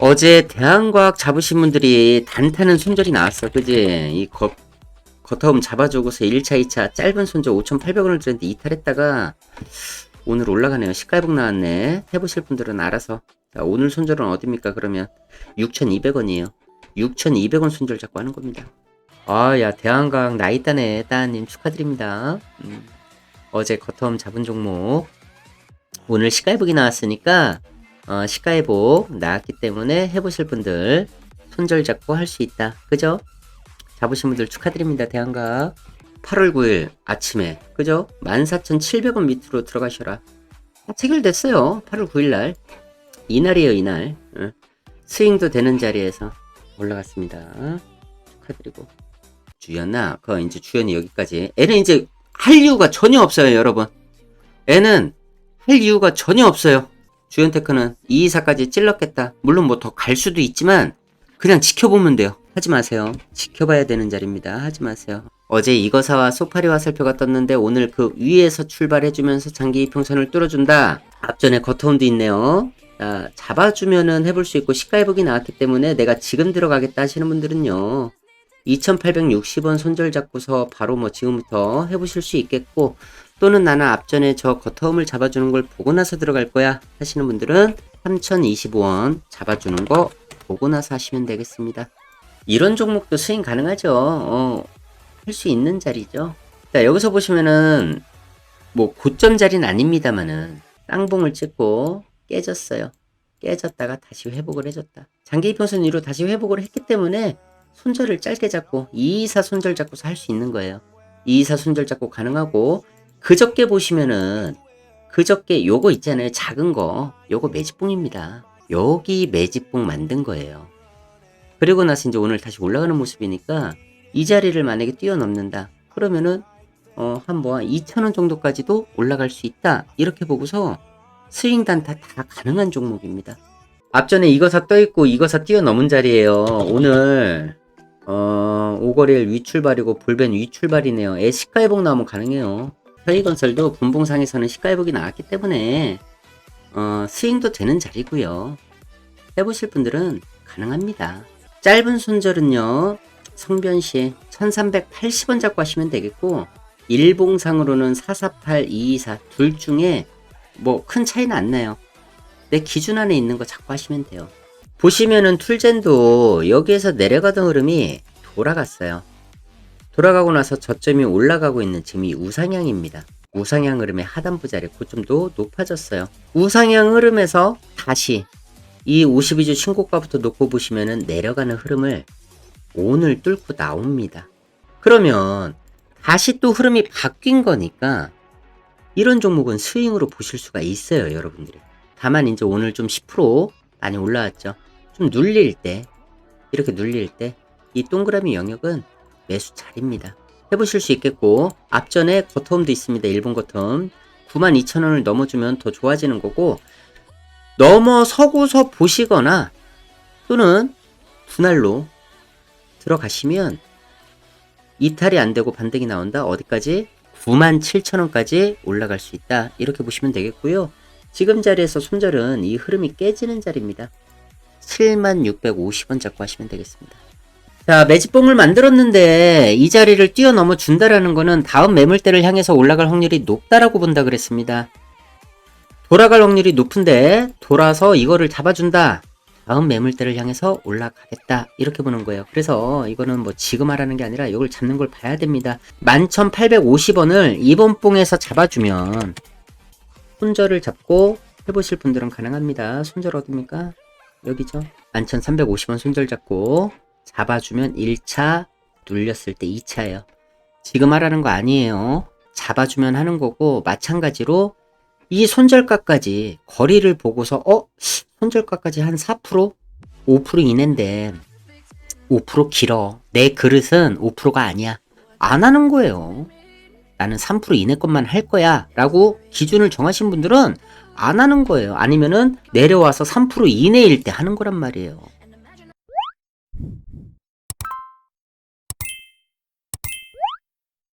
어제 대한과학 잡으신 분들이 단타는 손절이 나왔어. 그지? 이 겉, 겉허움 잡아주고서 1차, 2차 짧은 손절 5,800원을 들었는데 이탈했다가 오늘 올라가네요. 시가회복 나왔네. 해보실 분들은 알아서. 자, 오늘 손절은 어딥니까? 그러면 6,200원이에요. 6,200원 손절 잡고 하는 겁니다. 아, 야, 대한과학 나 있다네. 따님 축하드립니다. 음, 어제 겉허움 잡은 종목. 오늘 시가회복이 나왔으니까 어, 시가회복 나왔기 때문에 해보실 분들 손절 잡고 할 수 있다. 그죠? 잡으신 분들 축하드립니다. 대한각 8월 9일 아침에 그죠? 14,700원 밑으로 들어가셔라. 아, 체결됐어요. 8월 9일 날 이날이에요. 이날 응. 스윙도 되는 자리에서 올라갔습니다. 축하드리고 주연아, 그 이제 주연이 여기까지. 애는 이제 할 이유가 전혀 없어요, 여러분. 애는 할 이유가 전혀 없어요. 주연테크는 이 이사까지 찔렀겠다. 물론 뭐 더 갈 수도 있지만 그냥 지켜보면 돼요. 하지 마세요. 지켜봐야 되는 자리입니다. 하지 마세요. 어제 이거사와 소파리 화살표가 떴는데 오늘 그 위에서 출발해주면서 장기 이평선을 뚫어준다. 앞전에 겉허움도 있네요. 자, 잡아주면은 해볼 수 있고 시가 회복이 나왔기 때문에 내가 지금 들어가겠다 하시는 분들은요. 2860원 손절 잡고서 바로 뭐 지금부터 해보실 수 있겠고 또는 나는 앞전에 저 겉허움을 잡아주는 걸 보고 나서 들어갈 거야 하시는 분들은 3025원 잡아주는 거 보고 나서 하시면 되겠습니다. 이런 종목도 스윙 가능하죠. 어, 할 수 있는 자리죠. 자, 여기서 보시면은 뭐 고점 자리는 아닙니다만은 쌍봉을 찍고 깨졌어요. 깨졌다가 다시 회복을 해줬다. 장기 이평선 위로 다시 회복을 했기 때문에 손절을 짧게 잡고 224 손절 잡고서 할 수 있는 거예요. 224 손절 잡고 가능하고 그저께 보시면은 그저께 요거 있잖아요. 작은 거. 요거 매집봉입니다. 여기 매집봉 만든 거예요. 그리고 나서 이제 오늘 다시 올라가는 모습이니까 이 자리를 만약에 뛰어넘는다. 그러면은 어, 한뭐 2,000원 정도까지도 올라갈 수 있다. 이렇게 보고서 스윙 단타 다 가능한 종목입니다. 앞전에 이거 사 떠 있고 이거 사 뛰어넘은 자리예요. 오늘 어, 오거리일 위출발이고 볼벤 위출발이네요. 애 시가회복 나오면 가능해요. 현희건설도 분봉상에서는 시가회복이 나왔기 때문에 어, 스윙도 되는 자리고요. 해보실 분들은 가능합니다. 짧은 손절은요. 성변시에 1380원 잡고 하시면 되겠고 일봉상으로는 448, 224 둘 중에 뭐 큰 차이는 안 나요. 내 기준 안에 있는 거 잡고 하시면 돼요. 보시면은 툴젠도 여기에서 내려가던 흐름이 돌아갔어요. 돌아가고 나서 저점이 올라가고 있는 이 우상향입니다. 우상향 흐름의 하단부 자리 고점도 높아졌어요. 우상향 흐름에서 다시 이 52주 신고가부터 놓고 보시면은 내려가는 흐름을 오늘 뚫고 나옵니다. 그러면 다시 또 흐름이 바뀐 거니까 이런 종목은 스윙으로 보실 수가 있어요, 여러분들이. 다만 이제 오늘 좀 10% 많이 올라왔죠. 좀 눌릴 때, 이렇게 눌릴 때, 이 동그라미 영역은 매수 자리입니다. 해보실 수 있겠고, 앞전에 겉텀도 있습니다. 일본 겉텀. 92,000원을 넘어주면 더 좋아지는 거고, 넘어서고서 보시거나, 또는 분할로 들어가시면, 이탈이 안 되고 반등이 나온다. 어디까지? 97,000원까지 올라갈 수 있다. 이렇게 보시면 되겠고요. 지금 자리에서 손절은 이 흐름이 깨지는 자리입니다. 7650원 잡고 하시면 되겠습니다. 자, 매집봉을 만들었는데 이 자리를 뛰어넘어 준다라는 거는 다음 매물대를 향해서 올라갈 확률이 높다라고 본다 그랬습니다. 돌아갈 확률이 높은데 돌아서 이거를 잡아준다. 다음 매물대를 향해서 올라가겠다. 이렇게 보는 거예요. 그래서 이거는 뭐 지금 하라는 게 아니라 이걸 잡는 걸 봐야 됩니다. 11,850원을 이번 봉에서 잡아주면 손절을 잡고 해보실 분들은 가능합니다. 손절 어딥니까? 여기죠. 11,350원 손절 잡고 잡아주면 1차 눌렸을 때 2차예요. 지금 하라는 거 아니에요. 잡아주면 하는 거고 마찬가지로 이 손절가까지 거리를 보고서 어? 손절가까지 한 4%? 5% 이내인데 5% 길어. 내 그릇은 5%가 아니야. 안 하는 거예요. 나는 3% 이내 것만 할 거야. 라고 기준을 정하신 분들은 안 하는 거예요. 아니면은 내려와서 3% 이내일 때 하는 거란 말이에요.